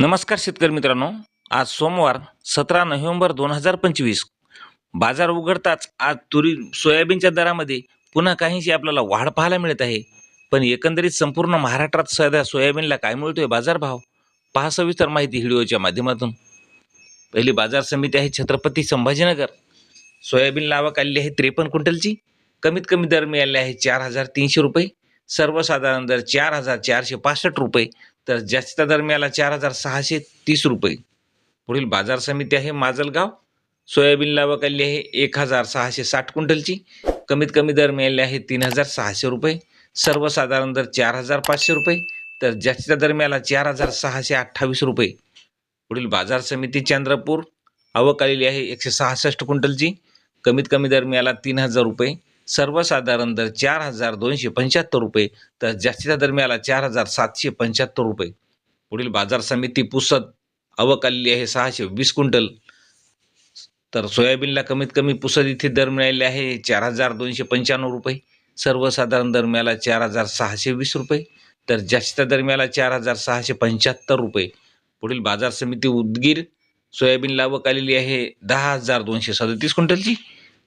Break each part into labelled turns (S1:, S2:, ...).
S1: नमस्कार शेतकरी मित्रांनो. आज सोमवार सतरा नोव्हेंबर दोन हजार पंचवीस. बाजार उघडताच आज तुरी सोयाबीनच्या दरामध्ये पुन्हा काहीशी आपल्याला वाढ पाहायला मिळत आहे. पण एकंदरीत संपूर्ण महाराष्ट्रात सध्या सोयाबीनला काय मिळतोय बाजारभाव? पहा सविस्तर माहिती व्हिडिओच्या माध्यमातून. पहिली बाजार समिती आहे छत्रपती संभाजीनगर. सोयाबीनला आवक आलेली आहे त्रेपन्न क्विंटलची. कमीत कमी दर मिळाले आहे चार हजार तीनशे रुपये. सर्वसाधारण दर चार हजार चारशे पासष्ट रुपये. तर जास्तीचा दर मिळाला चार हजार सहाशे तीस रुपये. पुढील बाजार समिती आहे माजलगाव. सोयाबीनला लावा आली आहे एक हजार सहाशे साठ क्विंटलची. कमीत कमी दर मिळाले आहे तीन हजार सहाशे रुपये. सर्वसाधारण दर चार हजार पाचशे रुपये. तर जास्तीचा दर मिळाला चार हजार सहाशे अठ्ठावीस रुपये. पुढील बाजार समिती चंद्रपूर. आवक आलेली आहे एकशे सहासष्ट क्विंटलची. कमीत कमी दर मिळाला तीन हजार रुपये. सर्वसाधारण दर चार हजार दोनशे पंच्याहत्तर रुपये तर जास्तीचा दर मिळाला चार हजार सातशे पंच्याहत्तर रुपये. पुढील बाजार समिती पुसत आवक आलेली आहे सहाशे वीस क्विंटल. तर सोयाबीनला कमीत कमी पुसद इथे दर मिळाले आहे चार हजार दोनशे पंच्याण्णव रुपये. सर्वसाधारण दर मिळाला चार हजार सहाशे वीस रुपये तर जास्तीचा दर मिळाला चार हजार सहाशे पंच्याहत्तर रुपये. पुढील बाजार समिती उदगीर सोयाबीनला अवकालेली आलेली आहे दहा हजार दोनशे सदतीस क्विंटलची.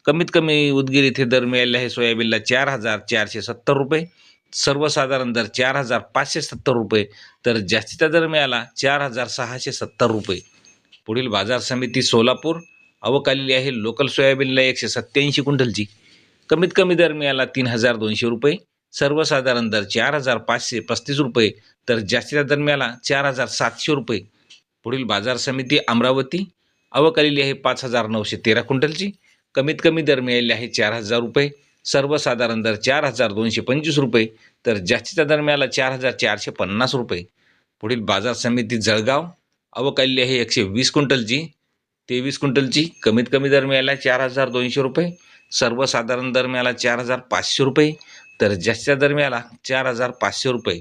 S1: कमीत कमी उदगीर इथे दर मिळाले आहे सोयाबीनला चार हजार चारशे सत्तर रुपये. सर्वसाधारण दर चार हजार पाचशे सत्तर रुपये. तर जास्तीचा दर मिळाला चार हजार सहाशे सत्तर रुपये. पुढील बाजार समिती सोलापूर. अवकालेली आहे लोकल सोयाबीनला एकशे सत्त्याऐंशी क्विंटलची. कमीत कमी दर मिळाला तीन हजार दोनशे रुपये. सर्वसाधारण दर चार हजार पाचशे पस्तीस रुपये. तर जास्तीचा दर मिळाला चार हजार सातशे रुपये. पुढील बाजार समिती अमरावती. अवकालेली आहे पाच हजार नऊशे तेरा क्विंटलची. कमीत कमी दर मिळाले आहे चार हजार रुपये. सर्वसाधारण दर चार हजार दोनशे पंचवीस रुपये. तर जास्तीचा दर मिळाला चार हजार चारशे पन्नास रुपये. पुढील बाजार समिती जळगाव. अवकाली आहे एकशे वीस क्विंटलची. तेवीस क्विंटलची कमीत कमी दर मिळाला चार हजार दोनशे रुपये. सर्वसाधारण दर मिळाला चार हजार पाचशे रुपये. तर जास्तीचा दर मिळाला चार हजार पाचशे रुपये.